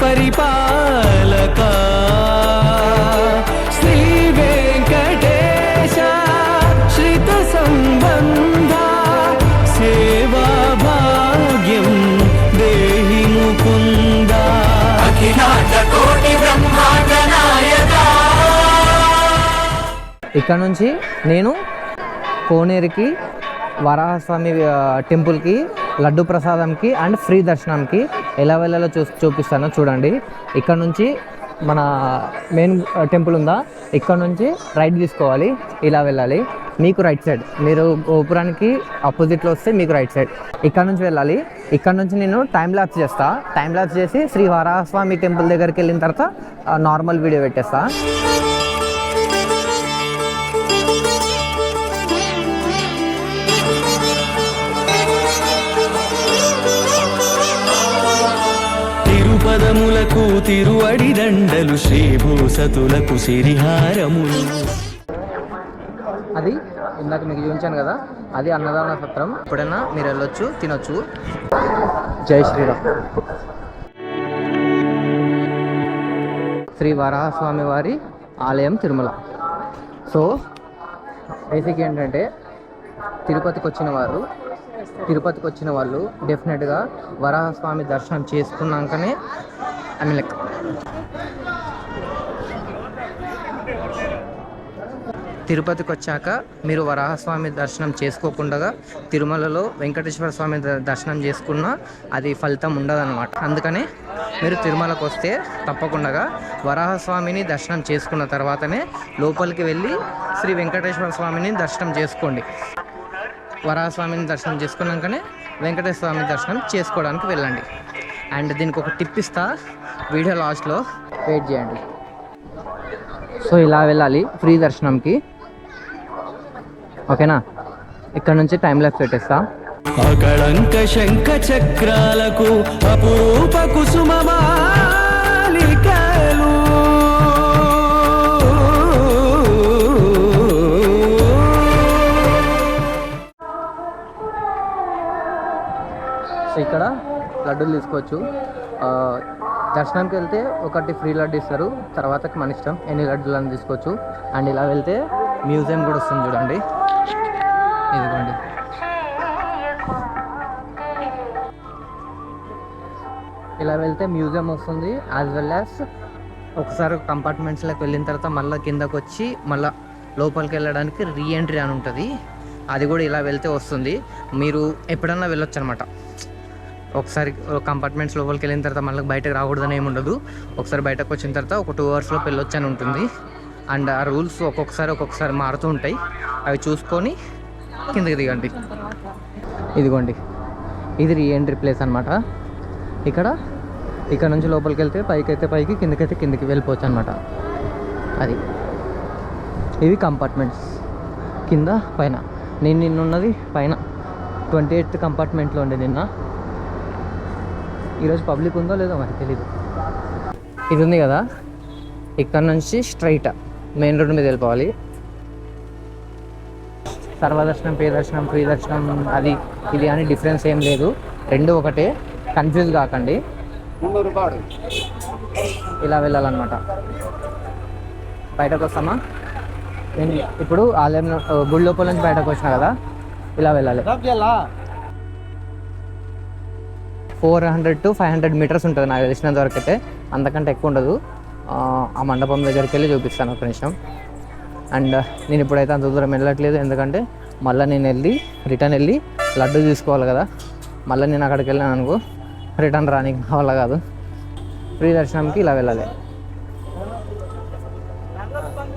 పరిపాలక. శ్రీ వెంకటేశ శ్రిత సంబంధ సేవా భాగ్యం దేహి ముకుంద ఇక్కడ నుంచి నేను కోనేరుకి వరాహస్వామి టెంపుల్కి లడ్డు ప్రసాదంకి అండ్ ఫ్రీ దర్శనంకి ఎలా వెళ్ళాలో చూ చూపిస్తానో చూడండి. ఇక్కడ నుంచి మన మెయిన్ టెంపుల్ ఉందా? ఇక్కడ నుంచి రైట్ తీసుకోవాలి ఇలా వెళ్ళాలి. మీకు రైట్ సైడ్ మీరు గోపురానికి ఆపోజిట్లో వస్తే మీకు రైట్ సైడ్. ఇక్కడ నుంచి వెళ్ళాలి. ఇక్కడ నుంచి నేను టైం ల్యాప్స్ చేస్తా. టైం ల్యాప్స్ చేసి శ్రీ వరాహస్వామి టెంపుల్ దగ్గరికి వెళ్ళిన తర్వాత నార్మల్ వీడియో పెట్టేస్తాను తిరుపదములకు తిరువడి దండలు శ్రీభూసతులకు సిరిహారములు అది ఇందాక మీకు చూపించాను కదా అది అన్నదాన సత్రం. ఎప్పుడైనా మీరు వెళ్ళొచ్చు తినొచ్చు. జై శ్రీరామ్. శ్రీ వరాహస్వామి వారి ఆలయం తిరుమల. సో బేసిక్ ఏంటంటే తిరుపతికి వచ్చిన వారు తిరుపతికి వచ్చిన వాళ్ళు డెఫినెట్గా వరాహస్వామి దర్శనం చేసుకున్నాకనే అమిలక్ తిరుపతికి వచ్చాక మీరు వరాహస్వామి దర్శనం చేసుకోకుండా తిరుమలలో వెంకటేశ్వర స్వామి దర్శనం చేసుకున్నా అది ఫలితం ఉండదన్నమాట. అందుకని మీరు తిరుమలకు వస్తే తప్పకుండా వరాహస్వామిని దర్శనం చేసుకున్న తర్వాతనే లోపలికి వెళ్ళి శ్రీ వెంకటేశ్వర స్వామిని దర్శనం చేసుకోండి. వరాహస్వామిని దర్శనం చేసుకున్నాకనే వెంకటేశ్వర స్వామి దర్శనం చేసుకోవడానికి వెళ్ళండి. అండ్ దీనికి ఒక టిప్ ఇస్తా. వీడియో లాస్ట్లో వెయిట్ చేయండి. సో ఇలా వెళ్ళాలి ఫ్రీ దర్శనంకి. ఓకేనా? ఇక్కడ నుంచి టైం లెఫ్ట్ పెట్టేస్తా. అకళంక శంఖ చక్రాలకు అపురూప కుసుమమాలికలు సో ఇక్కడ లడ్డూలు తీసుకోవచ్చు. దర్శనంకి వెళ్తే ఒకటి ఫ్రీ లడ్డు ఇస్తారు. తర్వాతకి మన ఇష్టం ఎన్ని లడ్డులను తీసుకోవచ్చు. అండ్ ఇలా వెళ్తే మ్యూజియం కూడా వస్తుంది చూడండి. ఇదిగోండి. ఇలా వెళ్తే మ్యూజియం వస్తుంది. యాజ్ వెల్ యాజ్ ఒకసారి కంపార్ట్మెంట్స్లోకి వెళ్ళిన తర్వాత మళ్ళీ కిందకు వచ్చి మళ్ళీ లోపలికి వెళ్ళడానికి రీ ఎంట్రీ అని ఉంటుంది. అది కూడా ఇలా వెళ్తే వస్తుంది. మీరు ఎప్పుడన్నా వెళ్ళొచ్చు అనమాట ఒకసారి కంపార్ట్మెంట్స్ లోపలికి వెళ్ళిన తర్వాత మళ్ళీ బయటకు రాకూడదని ఏమి ఉండదు. ఒకసారి బయటకు వచ్చిన తర్వాత ఒక టూ అవర్స్లో వెళ్ళొచ్చు అని ఉంటుంది. అండ్ ఆ రూల్స్ ఒక్కొక్కసారి ఒక్కొక్కసారి మారుతూ ఉంటాయి. అవి చూసుకొని కిందకి దిగండి. ఇదిగోండి. ఇది రీ ఎంట్రీ ప్లేస్ అనమాట ఇక్కడ ఇక్కడ నుంచి లోపలికి వెళ్తే పైకి అయితే పైకి కిందకైతే కిందకి వెళ్ళిపోవచ్చు అనమాట అది. ఇవి కంపార్ట్మెంట్స్ కింద పైన. నేను నిన్నున్నది పైన. ట్వంటీ ఎయిత్ కంపార్ట్మెంట్లో ఉండే నిన్న. ఈరోజు పబ్లిక్ ఉందో లేదో మరి తెలీదు. ఇది ఉంది కదా? ఇక్కడ నుంచి స్ట్రైట్ మెయిన్ రోడ్ మీద వెళ్ళిపోవాలి. సర్వదర్శనం పేదర్శనం ప్రియదర్శనం అది ఇది అని డిఫరెన్స్ ఏం లేదు. రెండు ఒకటే. కన్ఫ్యూజ్ కాకండి. ఇలా వెళ్ళాలన్నమాట. బయటకు వస్తామా? నేను ఇప్పుడు ఆలయం గుడి లోపల నుంచి బయటకు వచ్చిన కదా? ఇలా వెళ్ళాలి. Four hundred to five hundred meters ఉంటుంది నాకు తెలిసినంత వరకు అయితే. అంతకంటే ఎక్కువ ఉండదు. ఆ, మండపం దగ్గరికి వెళ్ళి చూపిస్తాను ఒక నిమిషం. అండ్ నేను ఇప్పుడైతే అంత దూరం వెళ్ళట్లేదు. ఎందుకంటే మళ్ళీ నేను వెళ్ళి రిటర్న్ వెళ్ళి లడ్డు తీసుకోవాలి కదా. మళ్ళీ నేను అక్కడికి వెళ్ళాను అనుకో రిటర్న్ రానికి కావాల కాదు. ఫ్రీ దర్శనంకి ఇలా వెళ్ళాలి.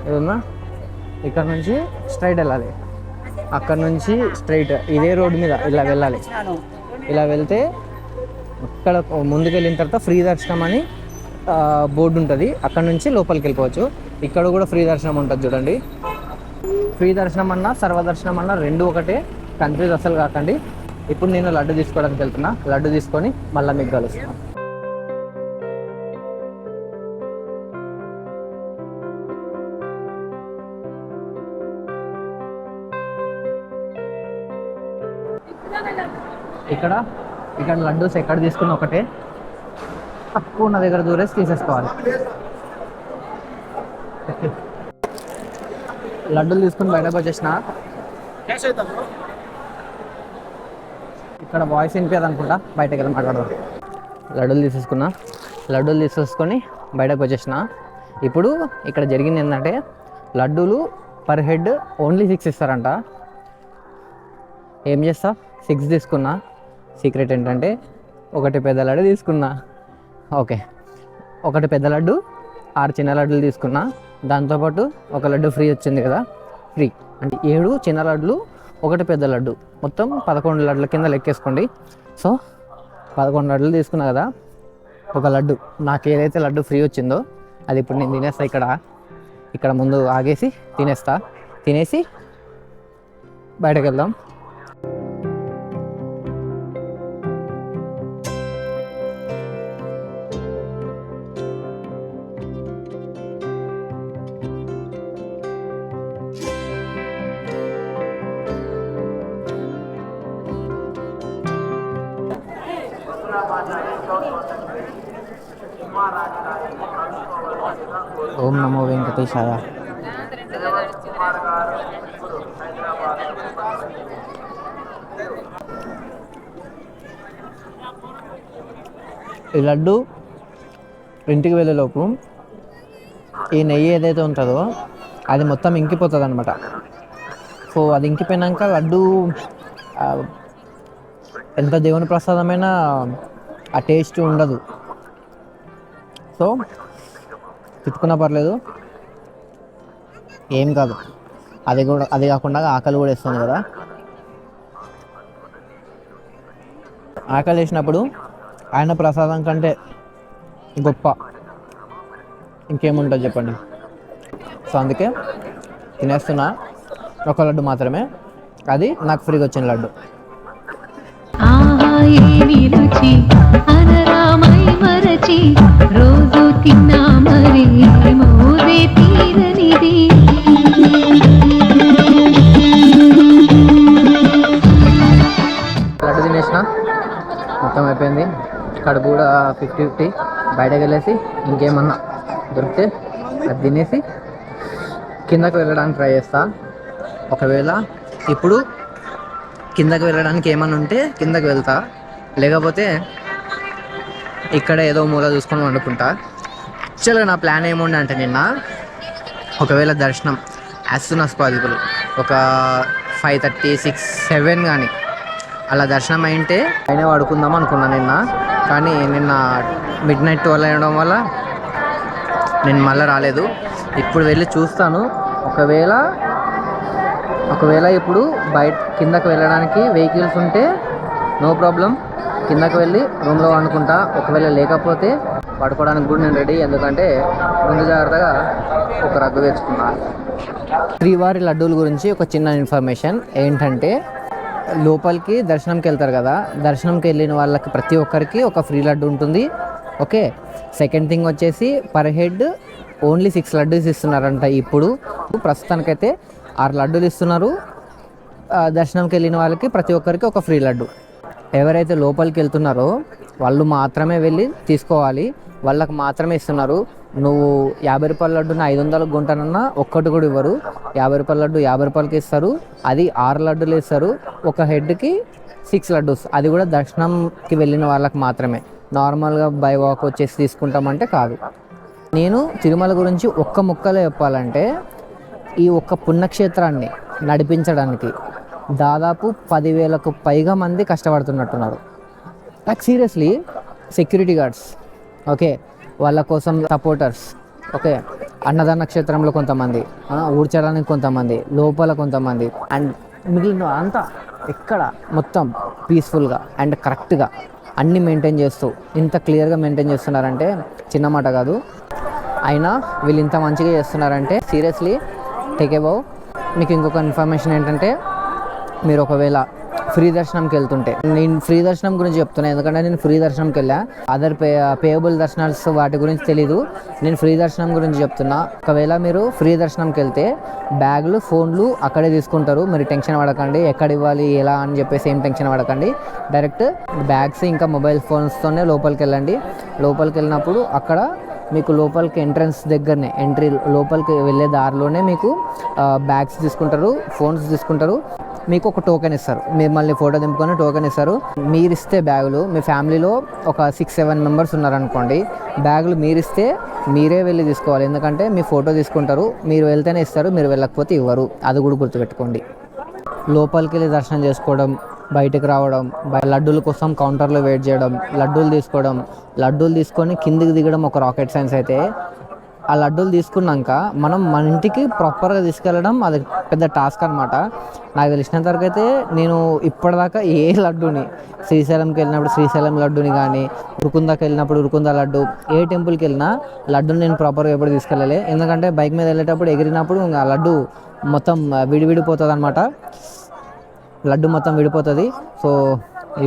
ఏదన్నా? ఇక్కడ నుంచి స్ట్రైట్ వెళ్ళాలి. అక్కడ నుంచి స్ట్రైట్ ఇదే రోడ్డు మీద ఇలా వెళ్ళాలి. ఇలా వెళ్తే అక్కడ ముందుకు వెళ్ళిన తర్వాత ఫ్రీ దర్శనం అని బోర్డు ఉంటుంది. అక్కడ నుంచి లోపలికి వెళ్ళిపోవచ్చు. ఇక్కడ కూడా ఫ్రీ దర్శనం ఉంటుంది చూడండి. ఫ్రీ దర్శనం అన్నా సర్వదర్శనం అన్నా రెండు ఒకటే. కన్ఫ్యూజ్ అసలు కాకండి. ఇప్పుడు నేను లడ్డు తీసుకోవడానికి వెళ్తున్నా. లడ్డు తీసుకొని మళ్ళీ మీకు కలుస్తాను. ఇక్కడ ఇక్కడ లడ్డూస్ ఎక్కడ తీసుకున్న ఒకటే. తక్కువ ఉన్న దగ్గర దూరేసి తీసేసుకోవాలి. లడ్డూలు తీసుకుని బయటకు వచ్చేసిన ఇక్కడ వాయిస్ వినిపించదు అనుకుంటా బయటకు వెళ్ళి మాట్లాడదాం. లడ్డూలు తీసేసుకున్నా. లడ్డూలు తీసేసుకొని బయటకు వచ్చేసిన ఇప్పుడు ఇక్కడ జరిగింది ఏంటంటే లడ్డూలు పర్ హెడ్ ఓన్లీ సిక్స్ ఇస్తారంట. ఏం చేస్తా? సిక్స్ తీసుకున్నా. సీక్రెట్ ఏంటంటే ఒకటి పెద్ద లడ్డు తీసుకున్నా. ఓకే. ఒకటి పెద్ద లడ్డు ఆరు చిన్న లడ్డులు తీసుకున్నా. దాంతోపాటు ఒక లడ్డు ఫ్రీ వచ్చింది కదా ఫ్రీ. అంటే ఏడు చిన్న లడ్డులు ఒకటి పెద్ద లడ్డు. మొత్తం పదకొండు లడ్ల కింద లెక్కేసుకోండి. సో పదకొండు లడ్డులు తీసుకున్నా కదా ఒక లడ్డు. నాకు ఏదైతే లడ్డు ఫ్రీ వచ్చిందో అది ఇప్పుడు నేను తినేస్తా ఇక్కడ. ఇక్కడ ముందు ఆగేసి తినేస్తా. తినేసి బయటకు వెళ్దాం. ఓం నమో వెంకటేశాయ. ఈ లడ్డు ఇంటికి వెళ్ళేలోపు ఈ నెయ్యి ఏదైతే ఉంటుందో అది మొత్తం ఇంకిపోతుంది అనమాట సో అది ఇంకిపోయినాక లడ్డు ఎంత దేవుని ప్రసాదమైన ఆ టేస్ట్ ఉండదు. సో తిట్టుకున్నా పర్లేదు. ఏం కాదు. అది కూడా అది కాకుండా ఆకలి కూడా వేస్తుంది కదా. ఆకలి వేసినప్పుడు ఆయన ప్రసాదం కంటే గొప్ప. ఇంకేముంటుంది చెప్పండి. సో అందుకే తినేస్తున్నా. ఒక లడ్డు మాత్రమే. అది నాకు ఫ్రీగా వచ్చిన లడ్డు. ఇక్కడ కూడా ఫిఫ్టీ ఫిఫ్టీ బయటకు వెళ్ళేసి ఇంకేమన్నా దొరికితే అది తినేసి కిందకు వెళ్ళడానికి ట్రై చేస్తా. ఒకవేళ ఇప్పుడు కిందకు వెళ్ళడానికి ఏమన్నా ఉంటే కిందకు వెళ్తా. లేకపోతే ఇక్కడ ఏదో మూల చూసుకొని వండుకుంటా. యాక్చువల్గా నా ప్లాన్ ఏముండే అంటే నిన్న ఒకవేళ దర్శనం యాజ్ సూన్ as పాసిబుల్ ఒక ఫైవ్ థర్టీ సిక్స్ సెవెన్ కానీ అలా దర్శనం అయింటే పైన పడుకుందాం అనుకున్నా నిన్న. కానీ నిన్న మిడ్ నైట్ ట్వెల్వ్ అయ్యడం వల్ల నేను మళ్ళీ రాలేదు. ఇప్పుడు వెళ్ళి చూస్తాను. ఒకవేళ ఒకవేళ ఇప్పుడు బయట కిందకు వెళ్ళడానికి వెహికల్స్ ఉంటే నో ప్రాబ్లం కిందకు వెళ్ళి రూమ్లో వండుకుంటా. ఒకవేళ లేకపోతే పడుకోవడానికి కూడా నేను రెడీ ఎందుకంటే ముందు జాగ్రత్తగా ఒక రగ్గు తెచ్చుకున్నా. శ్రీవారి లడ్డూల గురించి ఒక చిన్న ఇన్ఫర్మేషన్ ఏంటంటే లోపలికి దర్శనంకి వెళ్తారు కదా. దర్శనంకి వెళ్ళిన వాళ్ళకి ప్రతి ఒక్కరికి ఒక ఫ్రీ లడ్డు ఉంటుంది. ఓకే. సెకండ్ థింగ్ వచ్చేసి per head only six laddus ఇస్తున్నారంట ఇప్పుడు. ప్రస్తుతానికైతే ఆరు లడ్డూలు ఇస్తున్నారు. దర్శనంకి వెళ్ళిన వాళ్ళకి ప్రతి ఒక్కరికి ఒక ఫ్రీ లడ్డు. ఎవరైతే లోపలికి వెళ్తున్నారో వాళ్ళు మాత్రమే వెళ్ళి తీసుకోవాలి. వాళ్ళకి మాత్రమే ఇస్తున్నారు. నువ్వు యాభై రూపాయల లడ్డుని ఐదు వందలకు కొంటానన్నా ఒక్కటి కూడా ఇవ్వరు. యాభై రూపాయల లడ్డు యాభై రూపాయలకి ఇస్తారు. అది ఆరు లడ్డులు ఇస్తారు ఒక హెడ్కి సిక్స్ లడ్డూస్. అది కూడా దర్శనంకి వెళ్ళిన వాళ్ళకి మాత్రమే. నార్మల్గా బై వాక్ వచ్చేసి తీసుకుంటామంటే కాదు. నేను తిరుమల గురించి ఒక్క ముక్కలో చెప్పాలంటే ఈ ఒక్క పుణ్యక్షేత్రాన్ని నడిపించడానికి దాదాపు పదివేలకు పైగా మంది కష్టపడుతున్నట్టున్నారు. Like seriously security guards okay వాళ్ళ కోసం సపోర్టర్స్ ఓకే అన్నదాన క్షేత్రంలో కొంతమంది ఊడ్చడానికి కొంతమంది లోపల కొంతమంది అండ్ మిగిలిన అంతా ఎక్కడ మొత్తం పీస్ఫుల్గా అండ్ కరెక్ట్గా అన్నీ మెయింటైన్ చేస్తూ ఇంత క్లియర్గా మెయింటైన్ చేస్తున్నారంటే చిన్న మాట కాదు. అయినా వీళ్ళు ఇంత మంచిగా చేస్తున్నారంటే సీరియస్లీ టేక్ అబౌవ్ మీకు ఇంకొక ఇన్ఫర్మేషన్ ఏంటంటే మీరు ఒకవేళ ఫ్రీ దర్శనంకి వెళ్తుంటే. నేను ఫ్రీ దర్శనం గురించి చెప్తున్నా ఎందుకంటే నేను ఫ్రీ దర్శనంకి వెళ్ళా అదర్ పే పేయబుల్ దర్శనాలు వాటి గురించి తెలీదు. నేను ఫ్రీ దర్శనం గురించి చెప్తున్నా. ఒకవేళ మీరు ఫ్రీ దర్శనంకి వెళ్తే బ్యాగులు ఫోన్లు అక్కడే తీసుకుంటారు. మీరు టెన్షన్ పడకండి ఎక్కడ ఇవ్వాలి ఎలా అని చెప్పేసి ఏం టెన్షన్ పడకండి. డైరెక్ట్ బ్యాగ్స్ ఇంకా మొబైల్ ఫోన్స్తోనే లోపలికి వెళ్ళండి. లోపలికి వెళ్ళినప్పుడు అక్కడ మీకు లోపలికి ఎంట్రన్స్ దగ్గరనే ఎంట్రీ లోపలికి వెళ్ళే దారిలోనే మీకు బ్యాగ్స్ తీసుకుంటారు ఫోన్స్ తీసుకుంటారు. మీకు ఒక టోకెన్ ఇస్తారు. మిమ్మల్ని ఫోటో దింపుకొని టోకెన్ ఇస్తారు. మీరు ఇస్తే బ్యాగులు మీ ఫ్యామిలీలో ఒక సిక్స్ సెవెన్ మెంబర్స్ ఉన్నారనుకోండి బ్యాగులు మీరు ఇస్తే మీరే వెళ్ళి తీసుకోవాలి. ఎందుకంటే మీ ఫోటో తీసుకుంటారు మీరు వెళ్తేనే ఇస్తారు మీరు వెళ్ళకపోతే ఇవ్వరు. అది కూడా గుర్తుపెట్టుకోండి. లోపలికి వెళ్ళి దర్శనం చేసుకోవడం బయటకు రావడం లడ్డూల కోసం కౌంటర్లో వెయిట్ చేయడం లడ్డూలు తీసుకోవడం లడ్డూలు తీసుకొని కిందికి దిగడం ఒక రాకెట్ సైన్స్ అయితే ఆ లడ్డూలు తీసుకున్నాక మనం మన ఇంటికి ప్రాపర్గా తీసుకెళ్ళడం అది పెద్ద టాస్క్ అనమాట నాకు తెలిసినంత వరకు అయితే నేను ఇప్పటిదాకా ఏ లడ్డూని శ్రీశైలంకి వెళ్ళినప్పుడు శ్రీశైలం లడ్డూని కానీ ఉరుకుందాకి వెళ్ళినప్పుడు ఉరుకుందా లడ్డు ఏ టెంపుల్కి వెళ్ళినా లడ్డూని నేను ప్రాపర్గా ఎప్పుడు తీసుకెళ్ళలే. ఎందుకంటే బైక్ మీద వెళ్ళేటప్పుడు ఎగిరినప్పుడు ఆ లడ్డు మొత్తం విడివిడిపోతుంది అనమాట లడ్డు మొత్తం విడిపోతుంది. సో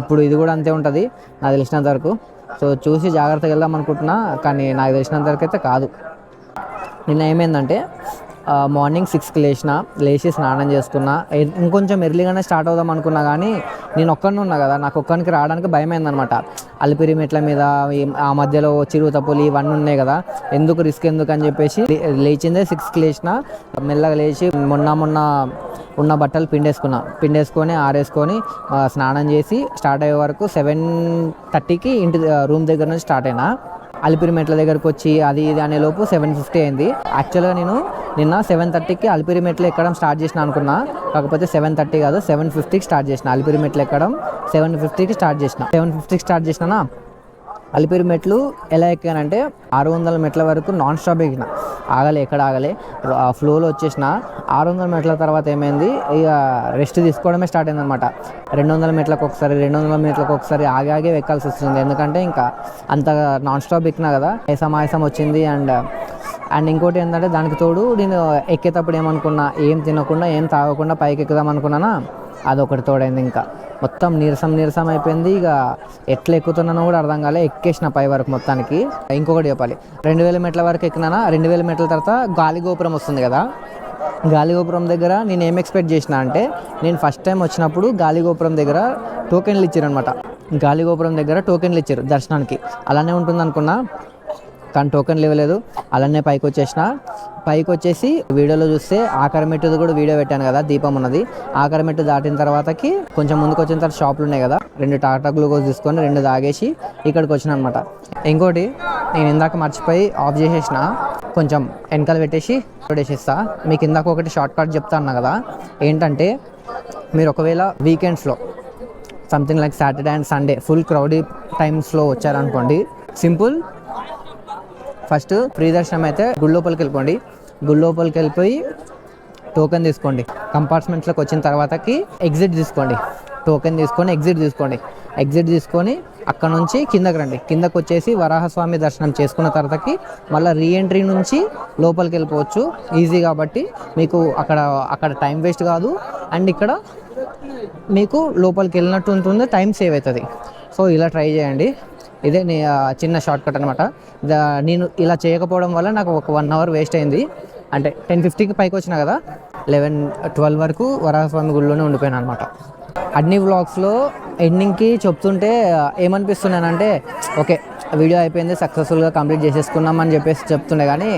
ఇప్పుడు ఇది కూడా అంతే ఉంటుంది నాకు తెలిసినంత వరకు. సో చూసి జాగ్రత్తగా వెళ్దాం అనుకుంటున్నా కానీ నాకు తెలిసినంత వరకు అయితే కాదు. నిన్న ఏమైందంటే మార్నింగ్ సిక్స్కి లేచిన లేచి స్నానం చేసుకున్నా ఇంకొంచెం ఎర్లీగానే స్టార్ట్ అవుదాం అనుకున్నా కానీ నేను ఒక్కడిని ఉన్నా కదా నాకు ఒక్కడికి రావడానికి భయమైందనమాట అలిపిరి మెట్ల మీద ఆ మధ్యలో చిరుతపులి ఇవన్నీ ఉన్నాయి కదా ఎందుకు రిస్క్ ఎందుకు అని చెప్పేసి లేచిందే సిక్స్కి లేచిన మెల్లగా లేచి మొన్న మొన్న ఉన్న బట్టలు పిండేసుకున్నా. పిండేసుకొని ఆరేసుకొని స్నానం చేసి స్టార్ట్ అయ్యే వరకు సెవెన్ థర్టీకి ఇంటి రూమ్ దగ్గర నుంచి స్టార్ట్ అయినా అలిపిరి మెట్ల దగ్గరకు వచ్చి అది ఇది అనే లోపు సెవెన్ ఫిఫ్టీ అయింది. యాక్చువల్గా నేను నిన్న సెవెన్ థర్టీకి అలిపిరి మెట్లు ఎక్కడం స్టార్ట్ చేసిన అనుకున్నా. కాకపోతే సెవెన్ థర్టీ కాదు సెవెన్ ఫిఫ్టీకి స్టార్ట్ చేసిన. అలిపిరి మెట్లు ఎక్కడం సెవెన్ ఫిఫ్టీకి స్టార్ట్ చేసిన. సెవెన్ ఫిఫ్టీకి స్టార్ట్ చేసినా అలిపిరి మెట్లు ఎలా ఎక్కానంటే ఆరు వందల మెట్ల వరకు నాన్ స్టాప్ ఎక్కిన. ఆగలే ఎక్కడ ఆగలే. ఫ్లోలో వచ్చేసిన. ఆరు వందల మెట్ల తర్వాత ఏమైంది? ఇక రెస్ట్ తీసుకోవడమే స్టార్ట్ అయింది అనమాట రెండు వందల మెట్లకు ఒకసారి రెండు వందల మెట్లకు ఒకసారి ఆగి ఆగే ఎక్కాల్సి వస్తుంది. ఎందుకంటే ఇంకా అంత నాన్ స్టాప్ ఎక్కినా కదా ఆయాసం ఆయాసం వచ్చింది. అండ్ అండ్ ఇంకోటి ఏంటంటే దానికి తోడు నేను ఎక్కేటప్పుడు ఏమనుకున్నా ఏం తినకుండా ఏం తాగకుండా పైకి ఎక్కుదాం అనుకున్నానా? అదొకటి తోడైంది ఇంకా. మొత్తం నీరసం నీరసం అయిపోయింది. ఇక ఎట్లా ఎక్కుతున్నానో కూడా అర్థం కాలే. ఎక్కేసిన పై వరకు మొత్తానికి. ఇంకొకటి చెప్పాలి. రెండు వేల మెట్ల వరకు ఎక్కినానా? రెండు వేల మెట్ల తర్వాత గాలి గోపురం వస్తుంది కదా. గాలి గోపురం దగ్గర నేను ఏం ఎక్స్పెక్ట్ చేసిన అంటే నేను ఫస్ట్ టైం వచ్చినప్పుడు గాలి గోపురం దగ్గర టోకెన్లు ఇచ్చారు అనమాట గాలి గోపురం దగ్గర టోకెన్లు ఇచ్చారు దర్శనానికి. అలానే ఉంటుంది అనుకున్నా కానీ టోకెన్లు ఇవ్వలేదు అలానే పైకి వచ్చేసిన. పైకి వచ్చేసి వీడియోలో చూస్తే ఆఖరిమెట్టుది కూడా వీడియో పెట్టాను కదా దీపం ఉన్నది. ఆఖరిమెట్టు దాటిన తర్వాతకి కొంచెం ముందుకు వచ్చిన తర్వాత షాపులు ఉన్నాయి కదా రెండు టాటా గ్లూకోజ్ తీసుకొని రెండు తాగేసి ఇక్కడికి వచ్చిన అనమాట ఇంకోటి నేను ఇందాక మర్చిపోయి ఆఫ్ చేసేసిన. కొంచెం వెనకాల పెట్టేసి వేసేస్తా మీకు ఇందాక ఒకటి షార్ట్ కట్ చెప్తా అన్నా కదా ఏంటంటే మీరు ఒకవేళ వీకెండ్స్లో something like Saturday and Sunday full crowdy టైమ్స్లో వచ్చారనుకోండి సింపుల్ ఫస్ట్ ఫ్రీ దర్శనం అయితే గుడి లోపలికి వెళ్ళిపోండి. గుడి లోపలికి వెళ్ళిపోయి టోకెన్ తీసుకోండి. కంపార్ట్మెంట్లోకి వచ్చిన తర్వాతకి ఎగ్జిట్ తీసుకోండి. టోకెన్ తీసుకొని ఎగ్జిట్ తీసుకోండి. ఎగ్జిట్ తీసుకొని అక్కడ నుంచి కిందకి రండి. కిందకు వచ్చేసి వరాహస్వామి దర్శనం చేసుకున్న తర్వాతకి మళ్ళీ రీఎంట్రీ నుంచి లోపలికి వెళ్ళిపోవచ్చు. ఈజీ కాబట్టి మీకు అక్కడ అక్కడ టైం వేస్ట్ కాదు. అండ్ ఇక్కడ మీకు లోపలికి వెళ్ళినట్టు ఉంటుంది టైం సేవ్ అవుతుంది. సో ఇలా ట్రై చేయండి. ఇదే నీ చిన్న షార్ట్ కట్ అనమాట నేను ఇలా చేయకపోవడం వల్ల నాకు ఒక వన్ అవర్ వేస్ట్ అయింది. అంటే టెన్ ఫిఫ్టీకి పైకి వచ్చిన కదా లెవెన్ ట్వెల్వ్ వరకు వరాహస్వామి గుడిలోనే ఉండిపోయాను అనమాట అన్ని వ్లాగ్స్లో ఎండింగ్కి చెప్తుంటే ఏమనిపిస్తున్నానంటే ఓకే వీడియో అయిపోయింది సక్సెస్ఫుల్గా కంప్లీట్ చేసేసుకున్నాం అని చెప్పేసి చెప్తుండే కానీ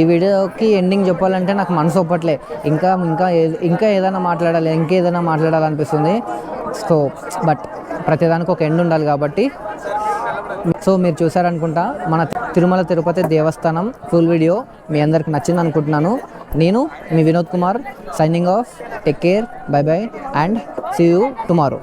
ఈ వీడియోకి ఎండింగ్ చెప్పాలంటే నాకు మనసు ఒప్పట్లే. ఇంకా ఇంకా ఇంకా ఏదైనా మాట్లాడాలి ఇంకేదైనా మాట్లాడాలనిపిస్తుంది. సో బట్ ప్రతిదానికి ఒక ఎండ్ ఉండాలి కాబట్టి సో మీరు చూసారనుకుంటా మన తిరుమల తిరుపతి దేవస్థానం ఫుల్ వీడియో మీ అందరికి నచ్చింది అనుకుంటున్నాను నేను మీ Vinod Kumar signing off take care bye bye and see you tomorrow